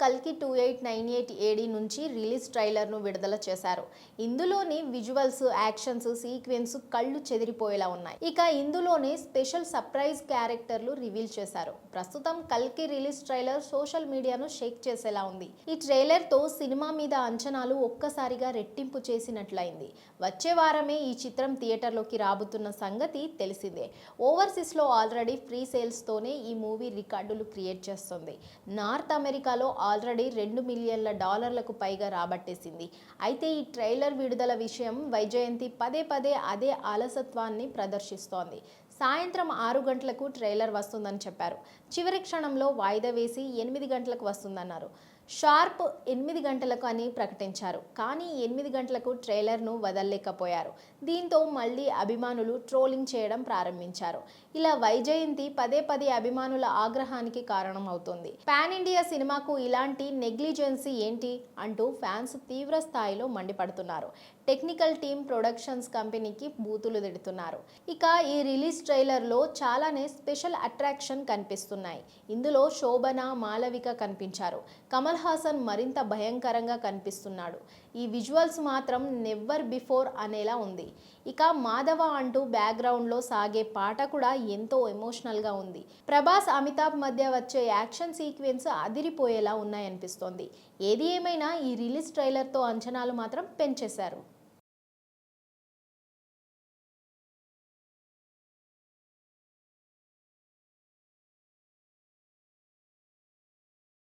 కల్కి two eight nine eight AD నుంచి release ట్రైలర్ను విడుదల చేశారు. ఇందులోని విజువల్స్ యాక్షన్స్ సీక్వెన్స్ కళ్ళు చెదిరిపోయేలా ఉన్నాయి. ఇక ఇందులోనే స్పెషల్ సర్ప్రైజ్ క్యారెక్టర్లు రివీల్ చేశారు. ప్రస్తుతం కల్కి రిలీజ్ ట్రైలర్ సోషల్ మీడియాను షేక్ చేసేలా ఉంది. ఈ ట్రైలర్తో సినిమా మీద అంచనాలు ఒక్కసారిగా రెట్టింపు చేసినట్లయింది. వచ్చే వారమే ఈ చిత్రం థియేటర్లోకి రాబోతున్న సంగతి తెలిసిందే. ఓవర్సీస్లో ఆల్రెడీ ఫ్రీ సేల్స్తోనే ఈ మూవీ రికార్డులు క్రియేట్ చేస్తుంది. నార్త్ అమెరికా అమెరికాలో ఆల్రెడీ రెండు మిలియన్ల డాలర్లకు పైగా రాబట్టేసింది. అయితే ఈ ట్రైలర్ విడుదల విషయం వైజయంతి పదే పదే అదే అలసత్వాన్ని ప్రదర్శిస్తోంది. సాయంత్రం ఆరు గంటలకు ట్రైలర్ వస్తుందని చెప్పారు. చివరి క్షణంలో వాయిదా వేసి ఎనిమిది గంటలకు వస్తుందన్నారు. షార్ప్ ఎనిమిది గంటలకు అని ప్రకటించారు. కానీ ఎనిమిది గంటలకు ట్రైలర్ను వదలలేకపోయారు. దీంతో మళ్ళీ అభిమానులు ట్రోలింగ్ చేయడం ప్రారంభించారు. ఇలా వైజయంతి పదే పదే అభిమానుల ఆగ్రహానికి కారణం అవుతుంది పాన్ ఇండియా సినిమాకు ఇలాంటి నెగ్లిజెన్సీ ఏంటి? అంటూ ఫ్యాన్స్ తీవ్ర స్థాయిలో మండిపడుతున్నారు. టెక్నికల్ టీమ్ ప్రొడక్షన్స్ కంపెనీకి బూతులు తిడుతున్నారు. ఇక ఈ రిలీజ్ ట్రైలర్లో చాలానే స్పెషల్ అట్రాక్షన్ కనిపిస్తున్నాయి. ఇందులో శోభన మాలవిక కనిపించారు. కమల్ హాసన్ మరింత భయంకరంగా కనిపిస్తున్నాడు. ఈ విజువల్స్ మాత్రం నెవ్వర్ బిఫోర్ అనేలా ఉంది. ఇక మాధవ అంటూ బ్యాక్గ్రౌండ్లో సాగే పాట కూడా ఎంతో ఎమోషనల్గా ఉంది. ప్రభాస్ అమితాబ్ మధ్య వచ్చే యాక్షన్ సీక్వెన్స్ అదిరిపోయేలా ఉన్నాయనిపిస్తోంది. ఏది ఏమైనా ఈ రిలీజ్ ట్రైలర్తో అంచనాలు మాత్రం పెంచేశారు.